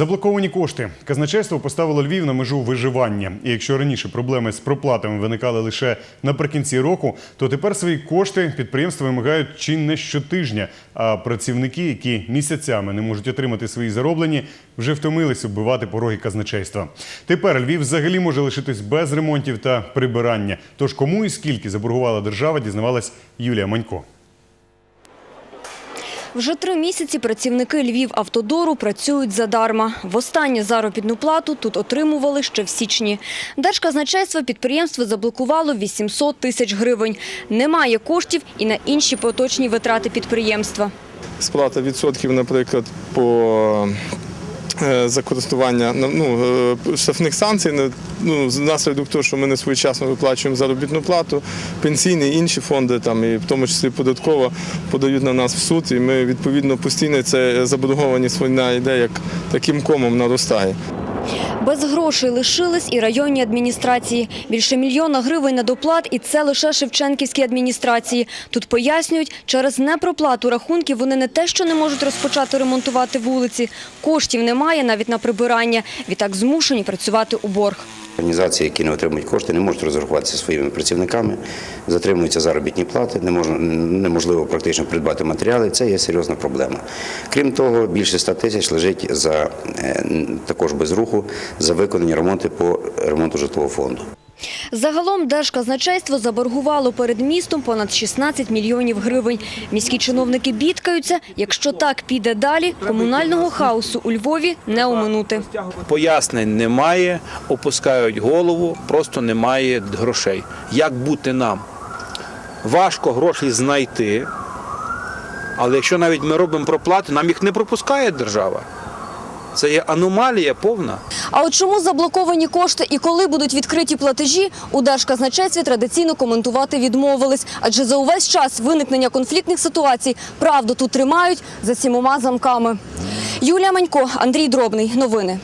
Заблоковані кошти. Казначейство поставило Львів на межу виживання. І якщо раніше проблеми з проплатами виникали лише наприкінці року, то тепер свої кошти підприємства вимагають чи не щотижня. А працівники, які місяцями не можуть отримати свої зароблені, вже втомились оббивати пороги казначейства. Тепер Львів взагалі може лишитись без ремонтів та прибирання. Тож кому і скільки заборгувала держава, дізнавалась Юлія Манько. Вже три місяці працівники Львівавтодору працюють задарма. Востаннє заробітну плату тут отримували ще в січні. Держказначейство підприємство заблокувало 800 тисяч гривень. Немає коштів і на інші поточні витрати підприємства. сплата відсотків, наприклад, по за користування ну, е, штрафних санкцій, ну, внаслідок того, що ми не своєчасно виплачуємо заробітну плату, пенсійні інші фонди, там, і в тому числі податкова, подають на нас в суд, і ми відповідно постійно це заборгованість війна йде як таким комом наростає. Без грошей лишились і районні адміністрації. Більше мільйона гривень на доплат, і це лише Шевченківській адміністрації. Тут пояснюють, через непроплату рахунків вони не те, що не можуть розпочати ремонтувати вулиці. Коштів немає навіть на прибирання. Відтак змушені працювати у борг. Організації, які не отримують кошти, не можуть розрахуватися своїми працівниками, затримуються заробітні плати, неможливо практично придбати матеріали. Це є серйозна проблема. Крім того, більше 100 тисяч лежить за е, також без руху за виконані ремонти по ремонту житлового фонду. Загалом Держказначейство заборгувало перед містом понад 16 мільйонів гривень. Міські чиновники бідкаються, якщо так піде далі, комунального хаосу у Львові не оминути. Пояснень немає, опускають голову, просто немає грошей. Як бути нам? Важко гроші знайти, але якщо навіть ми робимо проплати, нам їх не пропускає держава. Це є аномалія повна. А от чому заблоковані кошти і коли будуть відкриті платежі, у Держказначействі традиційно коментувати відмовились. Адже за увесь час виникнення конфліктних ситуацій правду тут тримають за сімома замками. Юлія Манько, Андрій Дробний. Новини.